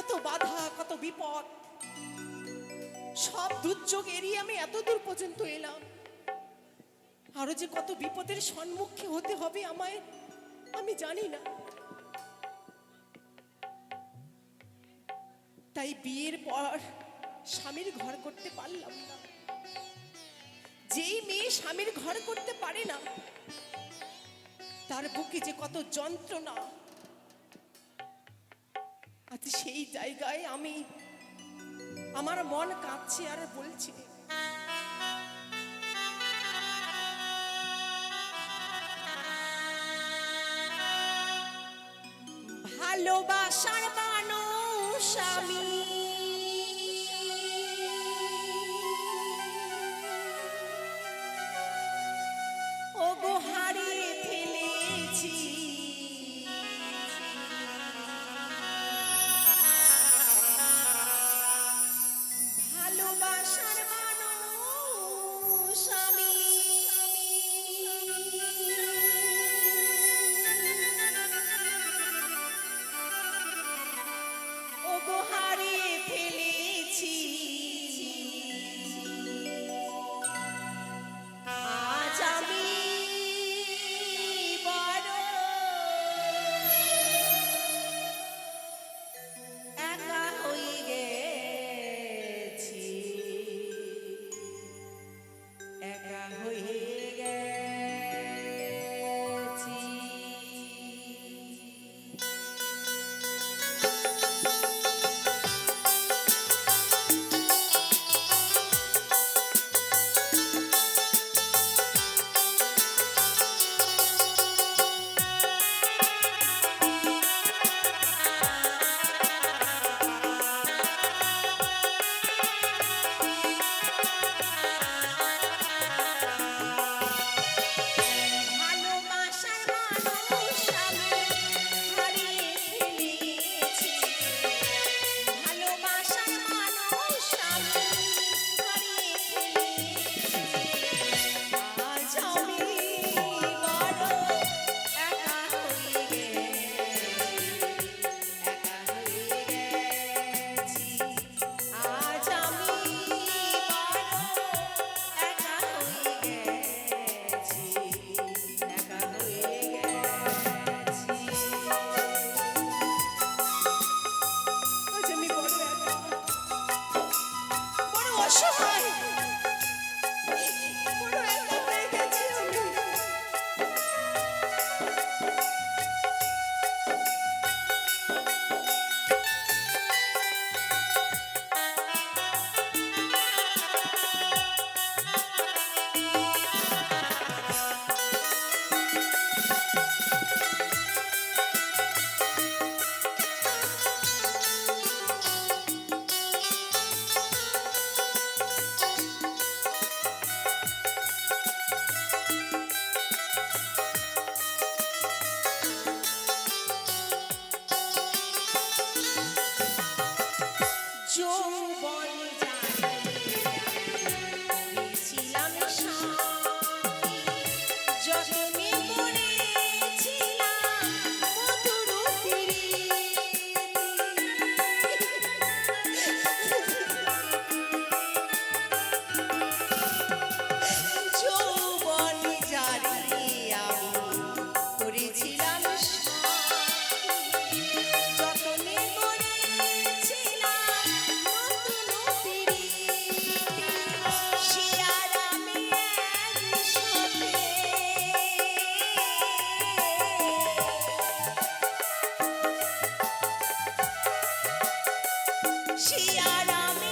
কত বাধা, কত বিপদ। সব দুর্যোগ এড়িয়ে আমি এত দূর পর্যন্ত এলাম। আরও যে কত বিপদের সম্মুখে হতে হবে আমায়, আমি জানি না। তাই বিয়ের পর স্বামীর ঘর করতে পারলাম না। যেই মেয়ে স্বামীর ঘর করতে পারে না, তার বুকে যে কত যন্ত্রণা আজ সেই জায়গায় আমি আমার মন কাঁদছে আর বলছে ভালোবাসার মানুষ আমি। শিয়ার আমি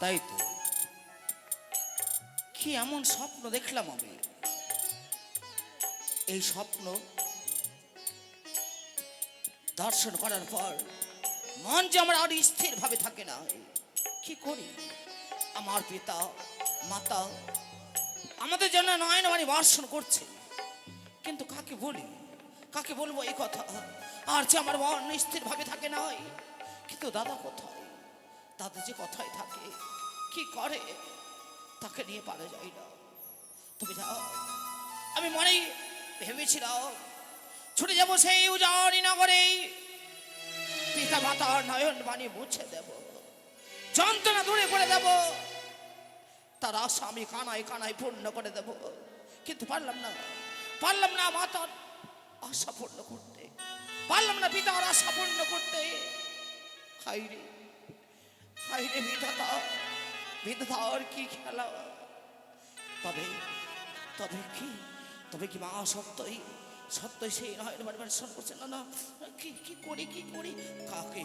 তাই তো। কি এমন স্বপ্ন দেখলাম আমি? এই স্বপ্ন দর্শন করার পর মন যে আমার আর স্থির ভাবে থাকে না। কি করি? আমার পিতা, মাতা আমাদের জন্য নয়ন মানে বর্ষণ করছে। কিন্তু কাকে বলি? কাকে বলব এই কথা? আর যে আমার মন স্থির ভাবে থাকে না কিন্তু দাদা কোথায়? দাদা যে কথায় থাকে। কি করে? তাকে নিয়ে পারা যায় না। তুমি যাও। আমি মনেই ভেবেছিলাম। ছুটে যাব সেই উজানি নগরে। পিতা মাতার নয়ন বাণী মুছে দেব। যন্ত্রণা দূরে করে দেব। তার আশা আমি কানায় কানায় পূর্ণ করে দেব। কিন্তু পারলাম না। পারলাম না মাতার আশা পূর্ণ করতে। পারলাম না পিতার আশা পূর্ণ করতে। হাইরে হাইরে বিধাতা। বিধাতার কি খেলা? তবে তবে কি তবে কি মা সত্যই সত্যই সেই নয় বারে বারে শোন করছে না না? কি কি করি কি করি? কাকে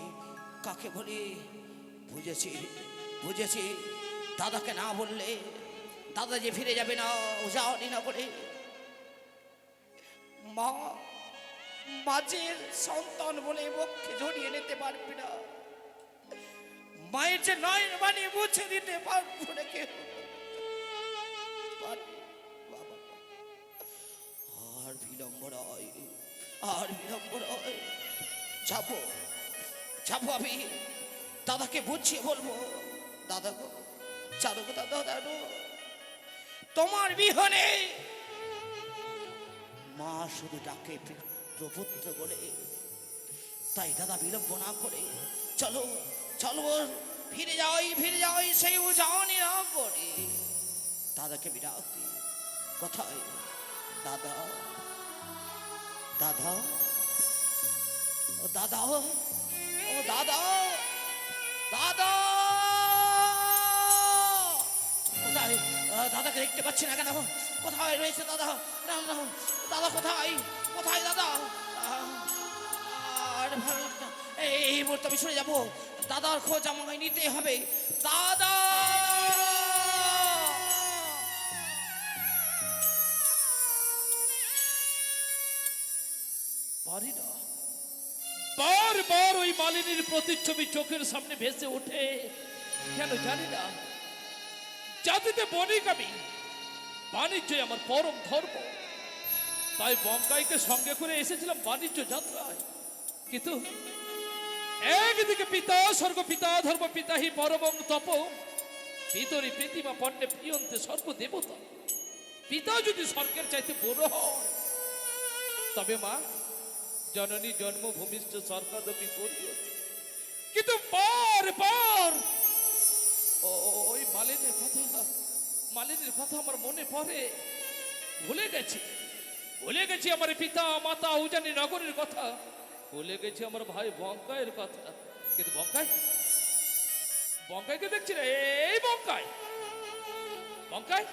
কাকে বলি? বুঝেছি বুঝেছি। দাদাকে না বললে দাদা যে ফিরে যাবে না, ও যাওয়ানি না বলে। মা, মাঝের সন্তান বলে বক্ষে জড়িয়ে নিতে পারবি না। মায়ের যে নয়ন বাণী মুছে দিতে পারব না কেউ। আর বিলম্ব নয় আর বিলম্ব নয় যাব যাব আমি। দাদাকে বুঝিয়ে বলব, দাদা গো গো দাদা দাদু তোমার বিহনে মা শুধু ডাকে প্রপুত্র বলে। তাই দাদা বিলম্ব না করে, চলো। চলো ফিরে যাই ফিরে যাই সেই উজানি না করে দাদাকে দিই। কোথায়? দাদা দাদা ও দাদা ও দাদা দাদা। কোথায়? দাদাকে দেখতে পাচ্ছি না কেন? কোথায় রয়েছে দাদা? না, দাদা কোথায়? কোথায় দাদা? আর ভালো এই মুহূর্তে আমি সরে যাব। দাদার খোঁজ আমাকে নিতে হবে। দাদা! পারি না। ওই মালিনীর প্রতিচ্ছবি চোখের সামনে ভেসে ওঠে। কেন জানি না। জাতিতে বণিক আমি। বাণিজ্যই আমার পরম ধর্ম। তাই বঙ্গাইকে সঙ্গে করে এসেছিলাম বাণিজ্য যাত্রায়। কিন্তু একদিকে পিতা স্বর্গ পিতা ধর্ম পিতাহি পরমং তপ। ভিতরে প্রতিমা পণ্যে প্রিয়ন্তে স্বর্গ দেবতা পিতা যদি স্বর্গের চাইতে বড় হয়, তবে মা, জননী জন্মভূমিষ্ঠ সরকারপি করিয়তে কিন্তু বার ও- ওই মালিনের কথা মালিনের কথা আমার মনে পড়ে। ভুলে গেছি ভুলে গেছি আমার পিতা, মাতা, উজানি নগরের কথা। ভুলে গেছি আমার ভাই বঙ্কায়ের কথা। কিন্তু বঙ্কায় বঙ্কাইকে দেখছি না? এই বঙ্কায় বঙ্কাই?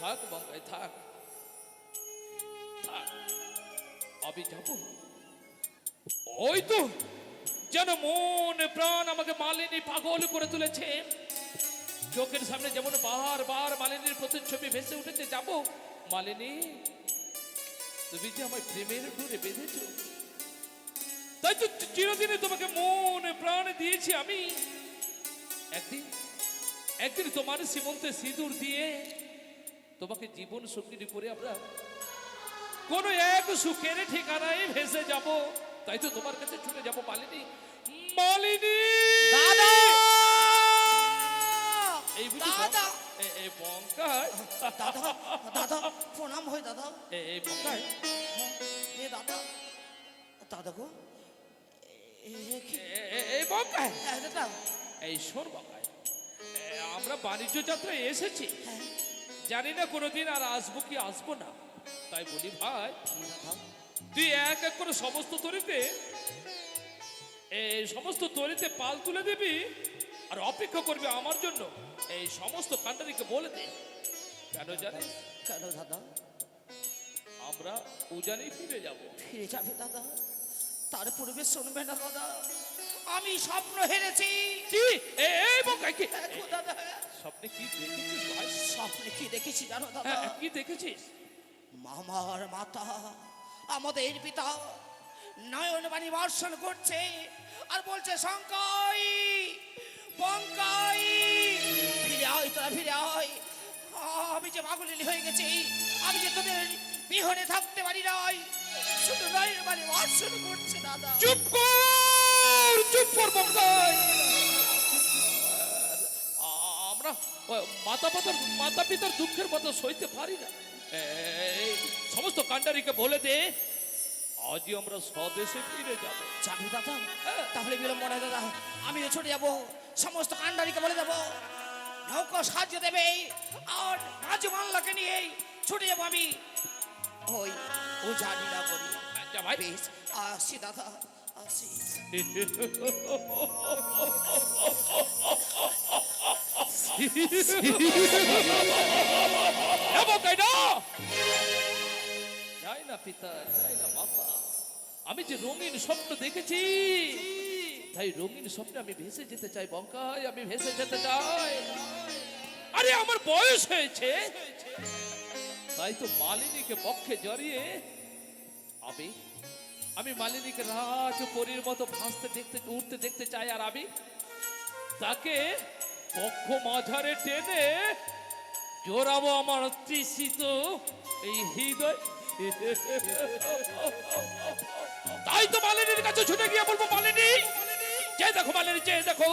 থাক বঙ্কায় থাক। থাক। আমি যাব। ওই তো, যেন মন প্রাণ আমাকে মালিনী পাগল করে তুলেছে। চোখের সামনে যেমন বার বার মালিনীর প্রতিচ্ছবি ভেসে উঠেছে, যাব মালিনী? তুমি যে আমার প্রেমের ডোরে বেঁধেছ? তাই তো চিরদিনে তোমাকে মন প্রাণ দিয়েছি আমি। একদিন একদিন তোমার সীমন্তে সিঁদুর দিয়ে তোমাকে জীবন সঙ্গিনী করে আমরা কোনো এক সুখের ঠিকানায় ভেসে যাব। তাই তো তোমার কাছে ছুটে যাব মালিনী। মালিনী! দাদা! এই দাদা! বঙ্কা- এ- এ দাদা দাদা প্রণাম হয় দাদা। এই এ দাদা। দাদা গো এই দাদা। এই আমরা বাণিজ্য যাত্রায় এসেছি। হ্যাঁ। জানি না কোনোদিন আর আসব কি আসব না। তাই বলি ভাই তুই এক এক করে সমস্ত তরিতে এই সমস্ত তরিতে পাল তুলে দিবি আর অপেক্ষা করবি আমার জন্য। এই সমস্ত কান্ডারিকে বলে দে। কেন জানিস? কেন দাদা? আমরা উজানেই ফিরে যাব। ফিরে যাবে দাদা। তার পূর্বে শুনবে না দাদা। আমি স্বপ্ন হেরেছি। কি? এ- এই বঙ্কাই কি? দেখো দাদা। স্বপ্নে কি দেখেছিস ভাই? স্বপ্নে কি দেখেছি জানো দাদা? হ্যাঁ, কি দেখেছিস? মামার মাতা আমাদের পিতা নয়নবাণী বর্ষণ করছে আর বলছে শঙ্কাই পঙ্কাই ফিরে আয় তোরা ফিরে আয়। আমি যে পাগলিনী হয়ে গেছি আমি যে তোদের বিহনে থাকতে পারি নাই। শুধু নয়নবাণী বর্ষণ করছে দাদা। চুপ কর চুপ কর বঙ্কাই আমরা মাতা পিতার মাতা পিতার দুঃখের কথা সইতে পারি না। এই সমস্ত কান্ডারিকে বলে দে আজই আমরা স্বদেশে ফিরে যাব। যাবি দাদা। হ্যাঁ। তাহলে বিলম্ব নয় দাদা। আমিও ছুটে যাব সমস্ত কান্ডারিকে বলে দেবো। নৌকো সাহায্য দেবে আর রাজু মাল্লাকে নিয়ে ছুটে যাব আমি। ওই ও জানি না করি। ভাই। বেশ আসি দাদা আসি। যাই না পিতা যাই না মাতা আমি যে রঙিন স্বপ্ন দেখেছি তাই রঙিন স্বপ্নে আমি ভেসে যেতে চাই বঙ্কায় আমি ভেসে যেতে চাই। আরে আমার বয়স হয়েছে। তাই তো মালিনীকে পক্ষে জড়িয়ে আমি আমি মালিনীকে রাজ পরীর মতো ভাসতে দেখতে উঠতে দেখতে চাই, আর আমি তাকে পক্ষ মাঝারে টেনে জোরাবো আমার তৃষিত এই হৃদয়। তাই তো মালিনীর কাছে ছুটে গিয়ে বলব, মালিনী, যে দেখো, মালিনী চেয়ে দেখো,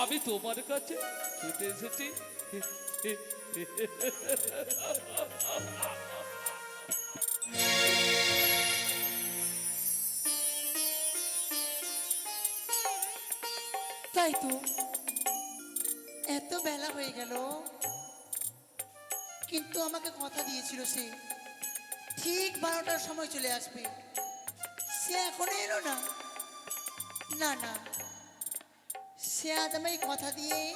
আমি তোমার কাছে ছুটে এসেছি। তাই তো। এত বেলা হয়ে গেল। কিন্তু আমাকে কথা দিয়েছিল সে। ঠিক বারোটার সময় চলে আসবে। সে এখনও এলো না। না না। সে আজ আমায় কথা দিয়ে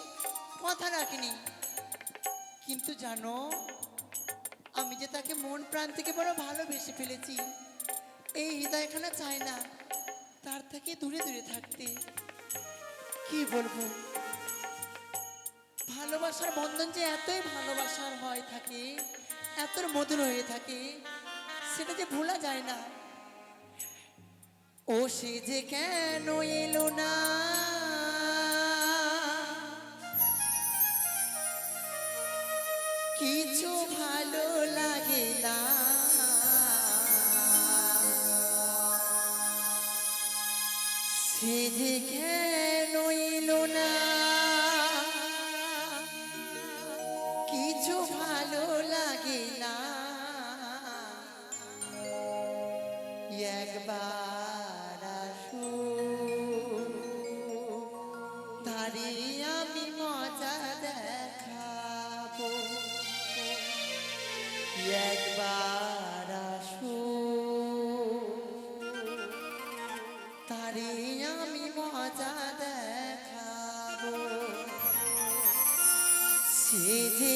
কথা রাখেনি। কিন্তু জানো, আমি যে তাকে মন প্রাণ থেকে বড় ভালোবেসে ফেলেছি, এই হৃদয়খানা চায় না, তার থেকে দূরে দূরে থাকতে। কি বলব? ভালোবাসার বন্ধন যে এতই ভালোবাসার হয় থাকে এত মধুর হয়ে থাকে, সেটা যে ভোলা যায় না। ও সে যে কেন এলো না? সে নইল না। সে যে